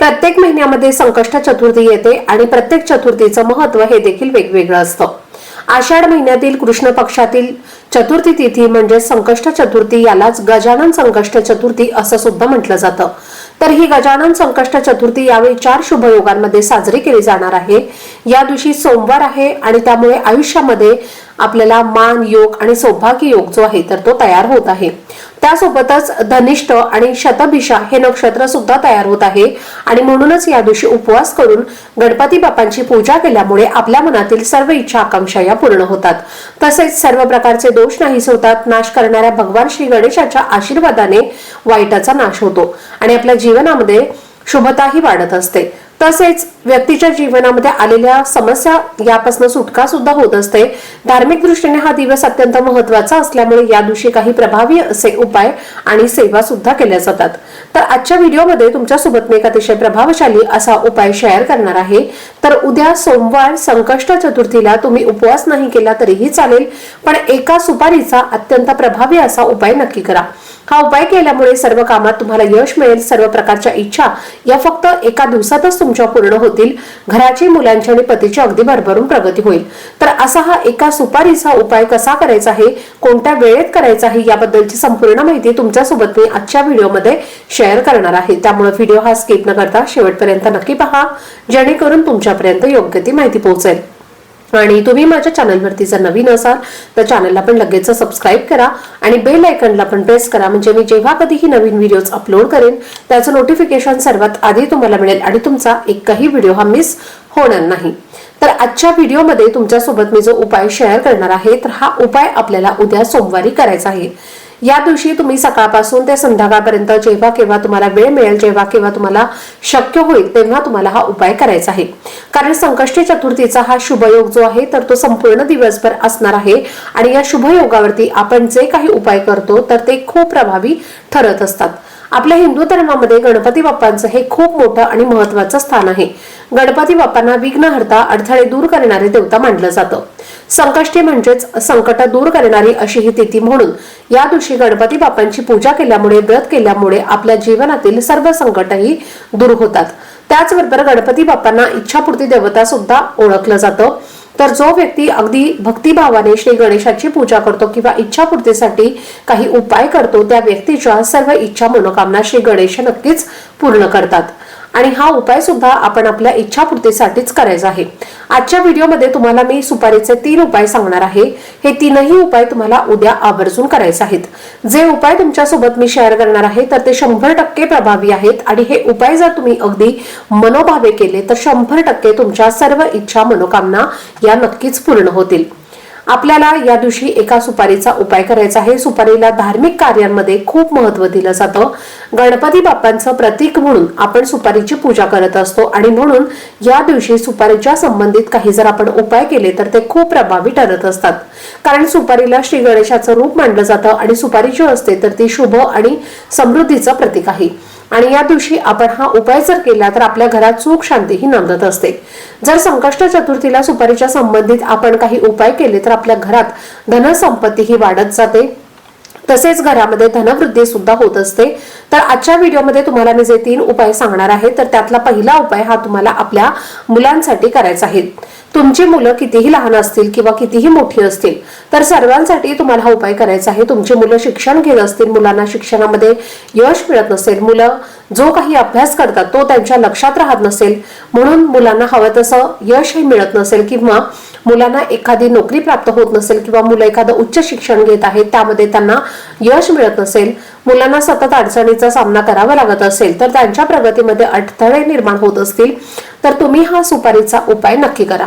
प्रत्येक महिन्यामध्ये संकष्ट चतुर्थी येते आणि प्रत्येक चतुर्थीचं महत्त्व हे देखील वेगवेगळं असतं. आषाढ महिन्यातील कृष्ण पक्षातील चतुर्थी तिथी म्हणजे संकष्ट चतुर्थी यालाच गजानन संकष्ट चतुर्थी असं सुद्धा म्हटलं जातं. तर ही गजानन संकष्ट चतुर्थी यावेळी चार शुभयोगांमध्ये साजरी केली जाणार आहे. या दिवशी सोमवार आहे आणि त्यामुळे आयुष्यामध्ये आपल्याला मान योग आणि सौभाग्य योग जो आहे तर तो तयार होत आहे. त्यासोबतच धनिष्ठ आणि शतभिषा हे नक्षत्र सुद्धा तयार होत आहे. आणि म्हणूनच या दिवशी उपवास करून गणपती बाप्पांची पूजा केल्यामुळे आपल्या मनातील सर्व इच्छा आकांक्षा या पूर्ण होतात. तसेच सर्व प्रकारचे दोष नाहीस होतात. नाश करणाऱ्या भगवान श्री गणेशाच्या आशीर्वादाने वाईटाचा नाश होतो. आणि आपल्या जीवनामध्ये शुभताही वाढत असते. तसेच व्यक्तीच्या जीवनामध्ये आलेल्या समस्या यापासून सुटका सुद्धा होत असते. धार्मिक दृष्टीने हा दिवस अत्यंत महत्त्वाचा असल्यामुळे या दिवशी काही प्रभावी असे उपाय आणि सेवा सुद्धा केल्या जातात. तर आजच्या व्हिडिओमध्ये तुमच्यासोबत मी एक अतिशय प्रभावशाली असा उपाय शेअर करणार आहे. तर उद्या सोमवार संकष्ट चतुर्थीला तुम्ही उपवास नाही केला तरीही चालेल पण एका सुपारीचा अत्यंत प्रभावी असा उपाय नक्की करा. हा उपाय केल्यामुळे सर्व कामात तुम्हाला यश मिळेल सर्व प्रकारच्या इच्छा या फक्त एका दिवसातच तुमच्या पूर्ण होतील. घराची मुलांची आणि पतीची अगदी भरभरून प्रगती होईल. तर असा हा एका सुपारीचा उपाय कसा करायचा आहे कोणत्या वेळेत करायचा आहे याबद्दलची संपूर्ण माहिती तुमच्यासोबत मी आजच्या व्हिडिओमध्ये शेअर करणार आहे. त्यामुळे व्हिडिओ हा स्किप न करता शेवटपर्यंत नक्की पहा जेणेकरून तुमच्यापर्यंत योग्य ती माहिती पोहोचेल. आणि तुम्ही माझ्या चॅनलवरती जर नवीन असाल तर चॅनलला पण लगेच सबस्क्राईब करा आणि बेल आयकनला पण प्रेस करा. म्हणजे मी जेव्हा कधीही नवीन व्हिडिओज अपलोड करेन त्याचं नोटिफिकेशन सर्वात आधी तुम्हाला मिळेल आणि तुमचा एकही व्हिडिओ हा मिस होणार नाही. तर आजच्या व्हिडिओमध्ये तुमच्यासोबत मी जो उपाय शेअर करणार आहे तर हा उपाय आपल्याला उद्या सोमवारी करायचा आहे. या दिवशी तुम्ही सकाळपासून ते संध्याकाळपर्यंत जेव्हा केव्हा तुम्हाला वेळ मिळेल जेव्हा केव्हा तुम्हाला शक्य होईल तेव्हा तुम्हाला हा उपाय करायचा आहे. कारण संकष्टी चतुर्थीचा हा शुभयोग जो आहे तर तो संपूर्ण दिवसभर असणार आहे. आणि या शुभयोगावरती आपण जे काही उपाय करतो तर ते खूप प्रभावी ठरत असतात. आपल्या हिंदू धर्मामध्ये गणपती बाप्पांचं हे खूप मोठं आणि महत्वाचं स्थान आहे. गणपती बाप्पांना विघ्नहर्ता अडथळे दूर करणारे देवता मानलं जातं. संकष्टी म्हणजेच संकट दूर करणारी अशी ही तिथी म्हणून या दिवशी गणपती बाप्पांची पूजा केल्यामुळे व्रत केल्यामुळे आपल्या जीवनातील सर्व संकटही दूर होतात. त्याचबरोबर गणपती बाप्पांना इच्छापूर्ती देवता सुद्धा ओळखलं जातं. तर जो व्यक्ती अगदी भक्तिभावाने श्री गणेशाची पूजा करतो किंवा इच्छापूर्तीसाठी काही उपाय करतो त्या व्यक्तीच्या सर्व इच्छा मनोकामना श्री गणेश नक्कीच पूर्ण करतात. आणि हा उपाय सुद्धा आपण आपल्या इच्छापूर्तीसाठीच करायचा आहे. आजच्या व्हिडिओमध्ये तुम्हाला मी सुपारीचे तीन उपाय सांगणार आहे. हे तीनही उपाय तुम्हाला उद्या आवर्जून करायचे आहेत. जे उपाय तुमच्यासोबत मी शेअर करणार आहे तर ते शंभर टक्के प्रभावी आहेत आणि हे उपाय जर तुम्ही अगदी मनोभावे केले तर शंभर टक्के तुमच्या सर्व इच्छा मनोकामना या नक्कीच पूर्ण होतील. आपल्याला या दिवशी एका सुपारीचा उपाय करायचा आहे. सुपारीला धार्मिक कार्यांमध्ये खूप महत्त्व दिलं जातं. गणपती बाप्पांचं प्रतीक म्हणून आपण सुपारीची पूजा करत असतो आणि म्हणून या दिवशी सुपारीच्या संबंधित काही जर आपण उपाय केले तर ते खूप प्रभावी ठरत असतात. कारण सुपारीला श्री गणेशाचं रूप मानलं जातं आणि सुपारी जी असते तर ती शुभ आणि समृद्धीचं प्रतीक आहे. आणि या दिवशी आपण हा उपाय जर केला तर आपल्या घरात सुख शांती ही नांदत असते. जर संकष्ट चतुर्थीला सुपारीच्या संबंधित आपण काही उपाय केले तर आपल्या घरात धनसंपत्ती ही वाढत जाते. तसेच घरामध्ये धनवृद्धी सुद्धा होत असते. तर आजच्या व्हिडिओमध्ये तुम्हाला मी जे तीन उपाय सांगणार आहे तर त्यातला पहिला उपाय हा तुम्हाला आपल्या मुलांसाठी करायचा आहे. तुमची मुलं कितीही लहान असतील किंवा कितीही मोठी असतील तर सर्वांसाठी तुम्हाला हा उपाय करायचा आहे. तुमची मुलं शिक्षण घेत असतील मुलांना शिक्षणामध्ये यश मिळत नसेल मुलं जो काही अभ्यास करतात तो त्यांच्या लक्षात राहत नसेल म्हणून मुलांना हवं तसं यशही मिळत नसेल किंवा मुलांना एखादी नोकरी प्राप्त होत नसेल किंवा मुलं एखादं उच्च शिक्षण घेत आहेत त्यामध्ये त्यांना यश मिळत नसेल मुलांना सतत अडचणीचा सामना करावा लागत असेल तर त्यांच्या प्रगतीमध्ये अडथळे निर्माण होत असतील तर तुम्ही हा सुपारीचा उपाय नक्की करा.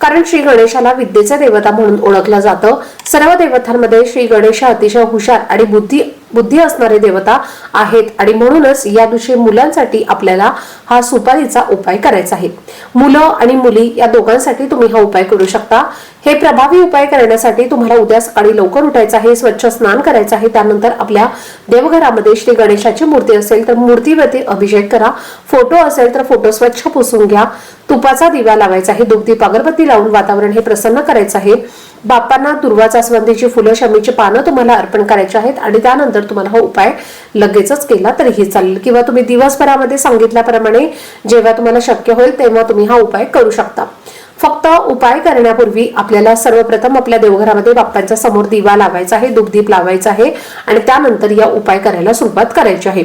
कारण श्री गणेशाला विद्येचे देवता म्हणून ओळखलं जातं. सर्व देवतांमध्ये श्री गणेश अतिशय हुशार आणि बुद्धी बुद्धी असणारे देवता आहेत आणि म्हणूनच या दिवशी मुलांसाठी आपल्याला हा सुपारीचा उपाय करायचा आहे. मुलं आणि मुली या दोघांसाठी तुम्ही हा उपाय करू शकता. हे प्रभावी उपाय करण्यासाठी तुम्हाला उद्या सकाळी लवकर उठायचं आहे स्वच्छ स्नान करायचं आहे. त्यानंतर आपल्या देवघरामध्ये श्री गणेशाची मूर्ती असेल तर मूर्तीवरती अभिषेक करा. फोटो असेल तर फोटो स्वच्छ पुसून घ्या. तुपाचा दिवा लावायचा आहे. दुग्धी अगरबत्ती लावून वातावरण हे प्रसन्न करायचं आहे. बाप्पांना दुर्वा जास्वंदीची फुलं शमीची पानं तुम्हाला अर्पण करायची आहेत आणि त्यानंतर तुम्हाला हा उपाय लगेचच केला तरीही चालेल. किंवा तुम्ही दिवसभरामध्ये सांगितल्याप्रमाणे जेव्हा तुम्हाला शक्य होईल तेव्हा तुम्ही हा उपाय करू शकता. फक्त उपाय करण्यापूर्वी आपल्याला सर्वप्रथम आपल्या देवघरामध्ये बाप्पांच्या समोर दिवा लावायचा आहे दुग्धीप लावायचा आहे आणि त्यानंतर या उपाय करायला सुरुवात करायची आहे.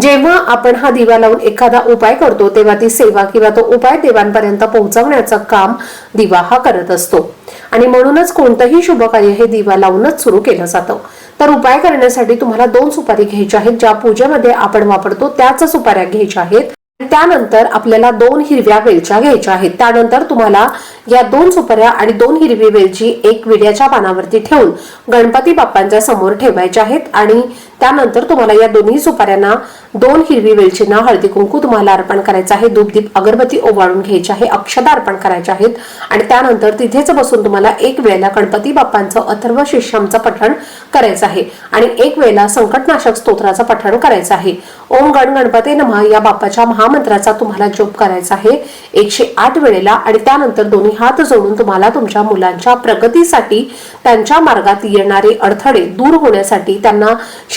जेव्हा आपण हा दिवा लावून एखादा उपाय करतो तेव्हा ती सेवा किंवा तो उपाय देवांपर्यंत पोहोचवण्याचं काम दिवा हा करत असतो. आणि म्हणूनच कोणतंही शुभ कार्य हे दिवा लावूनच सुरू केलं जातं. तर उपाय करण्यासाठी तुम्हाला दोन सुपारी घ्यायच्या आहेत ज्या पूजेमध्ये आपण वापरतो त्याच सुपाऱ्या घ्यायच्या आहेत. त्यानंतर आपल्याला दोन हिरव्या वेलच्या घ्यायच्या आहेत. त्यानंतर तुम्हाला या दोन सुपऱ्या आणि दोन हिरवी वेलची एक विड्याच्या पानावरती ठेवून गणपती बाप्पांच्या समोर ठेवायच्या आहेत आणि त्यानंतर तुम्हाला या दोन्ही सुपाऱ्यांना दोन हिरवी वेलचींना हळदी कुंकू तुम्हाला अर्पण करायचं आहे. धूपदीप अगरबत्ती ओवाळून घ्यायची आहे अक्षदा अर्पण करायच्या आहेत. आणि त्यानंतर तिथेच बसून तुम्हाला एक वेळेला गणपती बाप्पांचं अथर्व शिष्यमचं पठण करायचं आहे. आणि एक वेळेला संकटनाशक स्तोत्राचं पठण करायचं आहे. ओम गण गणपती नमा या बाप्पाच्या महामंत्राचा तुम्हाला जोप करायचा आहे. एकशे आठ वेळेला आणि त्यानंतर दोन्ही हात जोडून तुम्हाला तुमच्या मुलांच्या प्रगतीसाठी त्यांच्या मार्गात येणारे अडथळे दूर होण्यासाठी त्यांना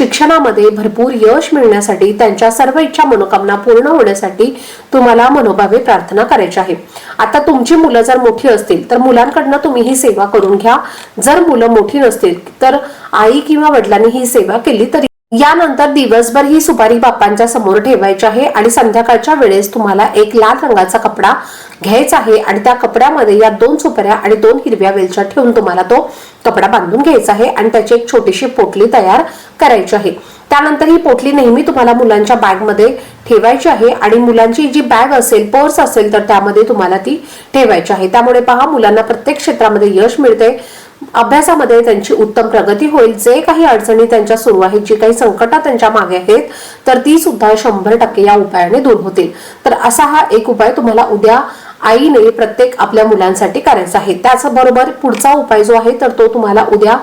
शिक्षणामध्ये भरपूर यश मिळण्यासाठी त्यांच्या सर्व इच्छा मनोकामना पूर्ण होण्यासाठी तुम्हाला मनोभावे प्रार्थना करायची आहे. आता तुमची मुलं जर मोठी असतील तर मुलांकडनं तुम्ही ही सेवा करून घ्या. जर मुलं मोठी नसतील तर आई किंवा वडिलांनी ही सेवा केली तरी यानंतर दिवसभर ही सुपारी बाप्पांच्या समोर ठेवायची आहे आणि संध्याकाळच्या वेळेस तुम्हाला एक लाल रंगाचा कपडा घ्यायचा आहे आणि त्या कपड्यामध्ये या दोन सुपाऱ्या आणि दोन हिरव्या वेलच्या ठेवून तुम्हाला तो कपडा बांधून घ्यायचा आहे आणि त्याची एक छोटीशी पोटली तयार करायची आहे. त्यानंतर ही पोटली नेहमी तुम्हाला मुलांच्या बॅगमध्ये ठेवायची आहे आणि मुलांची जी बॅग असेल पर्स असेल तर त्यामध्ये तुम्हाला ती ठेवायची आहे. त्यामुळे पहा मुलांना प्रत्येक क्षेत्रामध्ये यश मिळते अभ्यासामध्ये त्यांची उत्तम प्रगती होईल. जे काही अडचणी त्यांच्या सुरू आहेत जी काही संकट त्यांच्या मागे आहेत तर ती सुद्धा शंभर टक्के या उपायाने दूर होतील. तर असा हा एक उपाय तुम्हाला उद्या आईने प्रत्येक आपल्या मुलांसाठी करायचा आहे. त्याचबरोबर पुढचा उपाय जो आहे तर तो तुम्हाला उद्या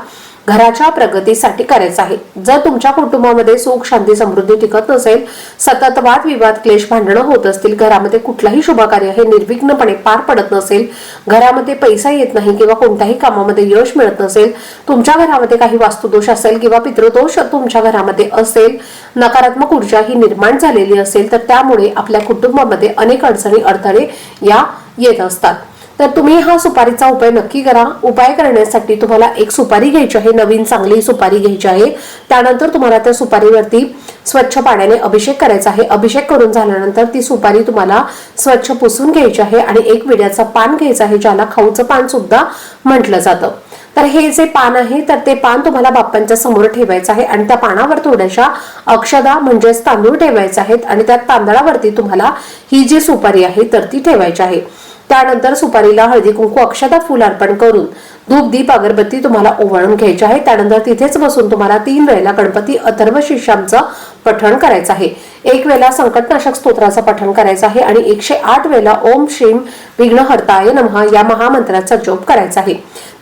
घराच्या प्रगतीसाठी करायचं आहे. जर तुमच्या कुटुंबामध्ये सुख शांती समृद्धी टिकत नसेल सतत वाद विवाद क्लेश भांडणं होत असतील घरामध्ये कुठलाही शुभकार्य हे निर्विघ्नपणे पार पडत नसेल घरामध्ये पैसा येत नाही किंवा कोणत्याही कामामध्ये यश मिळत नसेल तुमच्या घरामध्ये काही वास्तुदोष असेल किंवा पितृदोष तुमच्या घरामध्ये असेल नकारात्मक ऊर्जा ही निर्माण झालेली असेल तर त्यामुळे आपल्या कुटुंबामध्ये अनेक अडचणी अडथळे या येत असतात. तर तुम्ही हा सुपारीचा उपाय नक्की करा. उपाय करण्यासाठी तुम्हाला एक सुपारी घ्यायची आहे. नवीन चांगली सुपारी घ्यायची आहे. त्यानंतर तुम्हाला त्या सुपारीवरती स्वच्छ पाण्याने अभिषेक करायचा आहे. अभिषेक करून झाल्यानंतर ती सुपारी तुम्हाला स्वच्छ पुसून घ्यायची आहे आणि एक विड्याचं पान घ्यायचं आहे ज्याला खाऊचं पान सुद्धा म्हटलं जातं. तर हे जे पान आहे तर ते पान तुम्हाला बाप्पांच्या समोर ठेवायचं आहे आणि त्या पानावर थोड्याशा अक्षदा म्हणजेच तांदूळ ठेवायचे आहेत आणि त्या तांदळावरती तुम्हाला ही जी सुपारी आहे तर ती ठेवायची आहे. त्यानंतर सुपारीला हळदी कुंकू अक्षता फुल अर्पण करून धूप दीप अगरबत्ती तुम्हाला ओवाळून घ्यायची आहे. त्यानंतर तिथेच बसून तुम्हाला तीन वेळेला गणपती अथर्व शिष्याचं पठण करायचं आहे. एक वेळा संकटनाशक स्तोत्राचं पठण करायचं आहे आणि एकशे आठ वेळा ओम श्रीम विघ्नहर्ताय नमहा या महामंत्राचा जप करायचा आहे.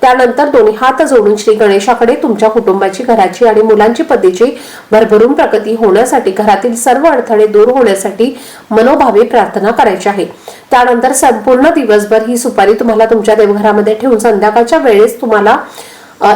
त्यानंतर दोन्ही हात जोडून श्री गणेशाकडे तुमच्या कुटुंबाची घराची आणि मुलांची पतीची भरभरून प्रगती होण्यासाठी घरातील सर्व अडथळे दूर होण्यासाठी मनोभावे प्रार्थना करायची आहे. त्यानंतर संपूर्ण दिवसभर ही सुपारी तुम्हाला तुमच्या देवघरामध्ये ठेवून संध्याकाळच्या वेळेस तुम्हाला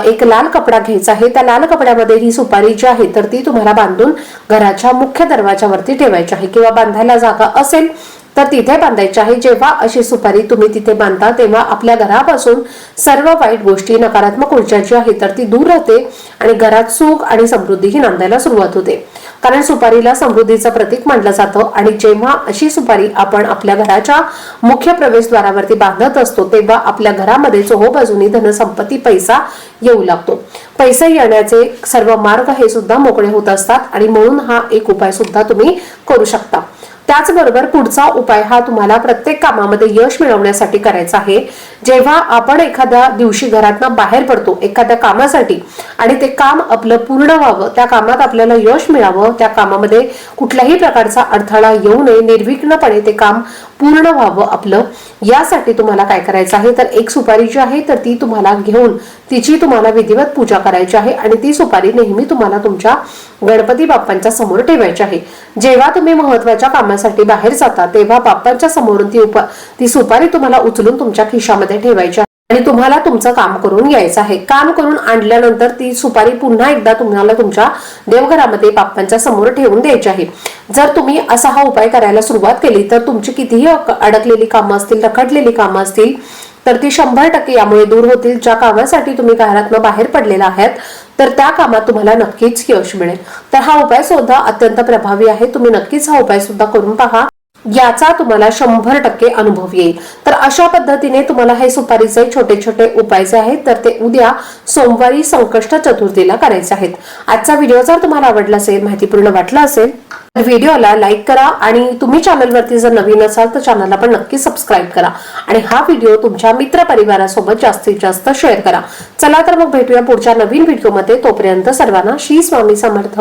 एक लाल कपडा घ्यायचा आहे. त्या लाल कपड्यामध्ये ही सुपारी जी आहे तर ती तुम्हाला बांधून घराच्या मुख्य दरवाजावरती ठेवायची आहे. किंवा बांधायला जागा असेल तर तिथे बांधायची आहे. जेव्हा अशी सुपारी तुम्ही तिथे बांधता तेव्हा आपल्या घरापासून सर्व वाईट गोष्टी नकारात्मक ऊर्जा जी आहे तर ती दूर राहते आणि घरात सुख आणि समृद्धी ही नांदायला सुरुवात होते. कारण सुपारीला समृद्धीचं प्रतीक मानलं जातं आणि जेव्हा अशी सुपारी आपण आपल्या घराच्या मुख्य प्रवेशद्वारावरती बांधत असतो तेव्हा आपल्या घरामध्ये चोहोबाजूनी धनसंपत्ती पैसा येऊ लागतो. पैसा येण्याचे सर्व मार्ग हे सुद्धा मोकळे होत असतात आणि म्हणून हा एक उपाय सुद्धा तुम्ही करू शकता. त्याचबरोबर पुढचा उपाय हा तुम्हाला प्रत्येक कामामध्ये यश मिळवण्यासाठी करायचा आहे. जेव्हा आपण एखाद्या दिवशी घरातनं बाहेर पडतो एखाद्या कामासाठी आणि ते काम आपलं पूर्ण व्हावं त्या कामात आपल्याला यश मिळावं त्या कामामध्ये कुठल्याही प्रकारचा अडथळा येऊ नये निर्विघ्नपणे ते काम पूर्ण व्हावं आपलं यासाठी तुम्हाला काय करायचं आहे? तर एक सुपारी जी आहे तर ती तुम्हाला घेऊन तिची तुम्हाला विधिवत पूजा करायची आहे आणि ती सुपारी नेहमी तुम्हाला तुमच्या गणपती बाप्पांच्या समोर ठेवायची आहे. जेव्हा तुम्ही महत्त्वाच्या करण्यासाठी बाहेर जाता तेव्हा बाप्पांच्या समोरून ती उपा ती सुपारी तुम्हाला उचलून तुमच्या खिशामध्ये ठेवायची आहे. आणि तुम्हाला तुमचं काम करून यायचं आहे. काम करून आणल्यानंतर ती सुपारी पुन्हा एकदा तुम्हाला तुमच्या देवघरामध्ये बाप्पांच्या समोर ठेवून द्यायची आहे. जर तुम्ही असा हा उपाय करायला सुरुवात केली तर तुमची कितीही अडकलेली कामं असतील रखडलेली कामं असतील तर ती शंभर टक्के यामुळे दूर होतील. ज्या कामासाठी तुम्ही घरातनं बाहेर पडलेला आहात तर त्या कामात तुम्हाला नक्कीच यश मिळेल. तर हा उपाय सुद्धा अत्यंत प्रभावी आहे. तुम्ही नक्कीच हा उपाय सुद्धा करून पहा. याचा तुम्हाला शंभर टक्के अनुभव येईल. तर अशा पद्धतीने तुम्हाला हे सुपारीचे छोटे छोटे उपाय जे आहेत तर ते उद्या सोमवारी संकष्ट चतुर्थीला करायचे आहेत. आजचा व्हिडिओ जर तुम्हाला आवडला असेल माहितीपूर्ण वाटला असेल तर व्हिडिओला लाईक करा आणि तुम्ही चॅनलवरती जर नवीन असाल तर चॅनलला पण नक्की सबस्क्राईब करा. आणि हा व्हिडिओ तुमच्या मित्र परिवारासोबत जास्तीत जास्त शेअर करा. चला तर मग भेटूया पुढच्या नवीन व्हिडिओमध्ये. तोपर्यंत सर्वांना श्री स्वामी समर्थ.